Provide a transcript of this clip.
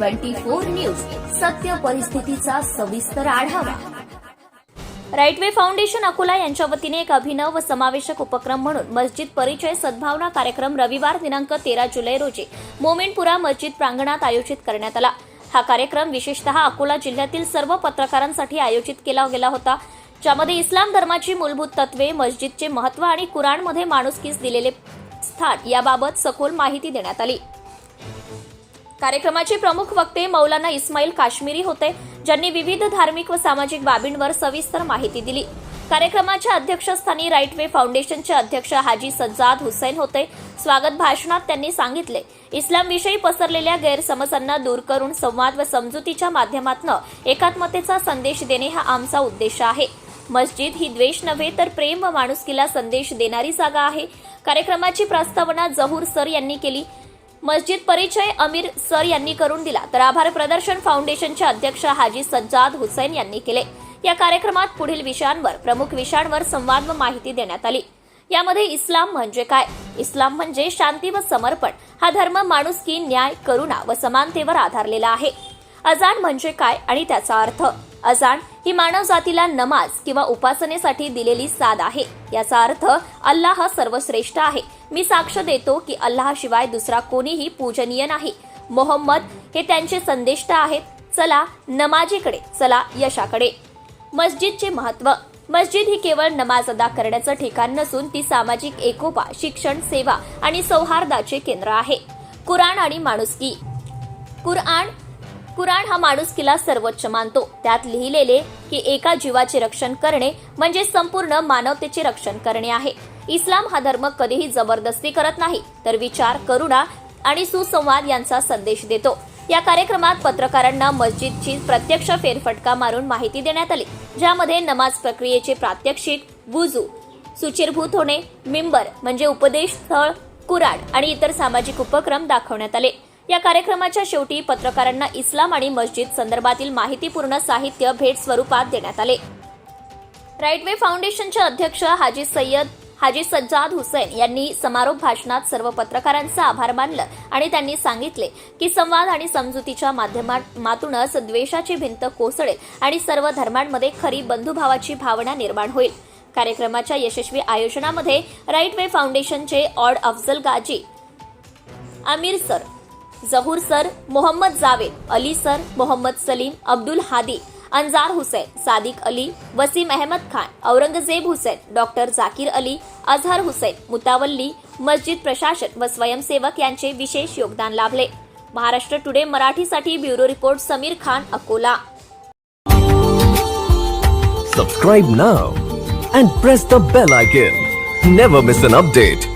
Twenty four news सत्य परिस्थितीचा सविस्तर आढावा. राईटवे फाउंडेशन अकोला यांच्या वतीने एक अभिनव व समावेशक उपक्रम म्हणून मस्जिद परिचय सद्भावना कार्यक्रम रविवार दिनांक तेरा जुलै रोजी मोमिनपुरा मस्जिद प्रांगणात आयोजित करण्यात आला. हा कार्यक्रम विशेषतः अकोला जिल्ह्यातील सर्व पत्रकारांसाठी आयोजित केला गेला होता. ज्यामध्ये इस्लाम धर्माची मूलभूत तत्वे मस्जिदचे महत्त्व आणि कुराणमध्ये माणुसकीस दिलेले स्थान याबाबत सखोल माहिती देण्यात आली. कार्यक्रमाचे प्रमुख वक्ते मौलाना इस्माईल काश्मीरी होते ज्यांनी विविध धार्मिक व सामाजिक बाबींवर सविस्तर माहिती दिली. कार्यक्रमाच्या अध्यक्षस्थानी राईट वे फाउंडेशनचे अध्यक्ष हाजी सज्जाद हुसैन होते. स्वागत भाषणात त्यांनी सांगितले इस्लामविषयी पसरलेल्या गैरसमजांना दूर करून संवाद व समजुतीच्या माध्यमातून एकात्मतेचा संदेश देणे हा आमचा उद्देश आहे. मस्जिद ही द्वेष नव्हे तर प्रेम व माणुसकीला संदेश देणारी जागा आहे. कार्यक्रमाची प्रस्तावना जहूर सर यांनी केली. मस्जिद परिचय अमीर सर यांनी करून दिला. तर आभार प्रदर्शन फाउंडेशनचे अध्यक्ष हाजी सज्जाद हुसैन यांनी केले. या कार्यक्रमात पुढील विषयांवर प्रमुख विषयांवर संवाद व माहिती देण्यात आली. यामध्ये इस्लाम म्हणजे काय? इस्लाम म्हणजे शांती व समर्पण. हा धर्म माणुसकी न्याय करुणा व समानतेवर आधारलेला आहे. अजान म्हणजे काय आणि त्याचा अर्थ? अजान ही मानव जातीला नमाज किंवा उपासनेसाठी दिलेली साद आहे. याचा अर्थ अल्लाह सर्वश्रेष्ठ आहे. मी साक्ष देतो की अल्लाशिवाय दुसरा कोणीही पूजनीय नाही. मोहम्मद हे त्यांचे संदेष्ट आहेत. चला नमाजीकडे चला यशाकडे. मस्जिदचे महत्त्व. मस्जिद ही केवळ नमाज अदा करण्याचं ठिकाण नसून ती सामाजिक एकोपा शिक्षण सेवा आणि सौहार्दाचे केंद्र आहे. कुराण आणि माणुसकी. कुराण कुराण हा माणुसकीला सर्वोच्च मानतो. त्यात लिहिलेले की एका जीवाचे रक्षण करणे म्हणजे संपूर्ण मानवतेचे रक्षण करणे आहे. इस्लाम हा धर्म कधीही जबरदस्ती करत नाही तर विचार करुणा आणि सुसंवाद यांचा संदेश देतो. या कार्यक्रमात पत्रकारांना मस्जिदची प्रत्यक्ष फेरफटका मारून माहिती देण्यात आली ज्यामध्ये नमाज प्रक्रियेचे प्रात्यक्षिक वुजू सुचिरभूत होणे मिंबर म्हणजे उपदेश स्थळ कुराण आणि इतर सामाजिक उपक्रम दाखवण्यात आले. या कार्यक्रमाच्या शेवटी पत्रकारांना इस्लाम आणि मस्जिद संदर्भातील माहितीपूर्ण साहित्य भेट स्वरूपात देण्यात आले. राईटवे फाउंडेशनचे अध्यक्ष हाजी सय्यद हाजी सज्जाद हुसैन यांनी समारोप भाषणात सर्व पत्रकारांचा आभार मानलं आणि त्यांनी सांगितले की संवाद आणि समजुतीच्या माध्यमातूनच द्वेषाची भिंत कोसळेल आणि सर्व धर्मांमध्ये खरी बंधुभावाची भावना निर्माण होईल. कार्यक्रमाच्या यशस्वी आयोजनामध्ये राईट वे फाउंडेशनचे odd Afzal Gazi Aamir sir Jahoor sir Mohammad Javed Ali sir Mohammad Salim Abdul Hadi Anjar Hussain Sadiq Ali Wasim Ahmed Khan Aurangzeb Hussain doctor Zakir Ali Azhar Hussain मुतावल्ली मस्जिद प्रशासन व स्वयंसेवक यांचे विशेष योगदान लाभले. Maharashtra today मराठीसाठी bureau report Samir Khan Akola. Subscribe now and press the bell icon never miss an update